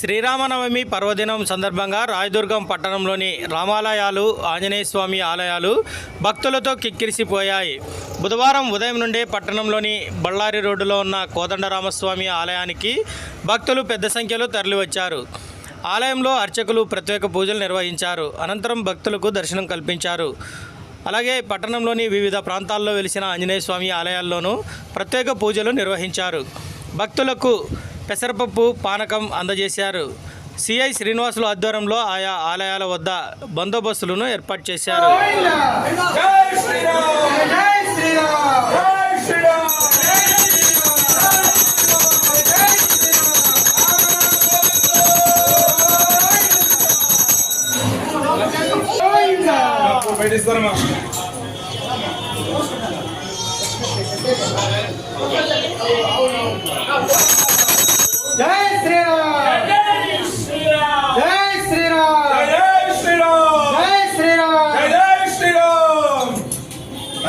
శ్రీరామనవమి పర్వదినం సందర్భంగా రాయదుర్గం పట్టణంలోని రామాలయాలు ఆంజనేయ స్వామి ఆలయాలు భక్తులతో కిక్కిరిసిపోయాయి. బుధవారం ఉదయం నుండే పట్టణంలోని బళ్ళారి రోడ్డులో ఉన్న కోదండరామస్వామి ఆలయానికి భక్తులు పెద్ద సంఖ్యలో తరలివచ్చారు. ఆలయంలో అర్చకులు ప్రత్యేక పూజలు నిర్వహించారు. అనంతరం భక్తులకు దర్శనం కల్పించారు. అలాగే పట్టణంలోని వివిధ ప్రాంతాల్లో వెలిసిన ఆంజనేయ స్వామి ఆలయాల్లోనూ ప్రత్యేక పూజలు నిర్వహించారు. భక్తులకు పెసరపప్పు పానకం అందజేశారు. సిఐ శ్రీనివాసులు ఆధ్వర్యంలో ఆయా ఆలయాల వద్ద బందోబస్తులను ఏర్పాటు చేశారు. జై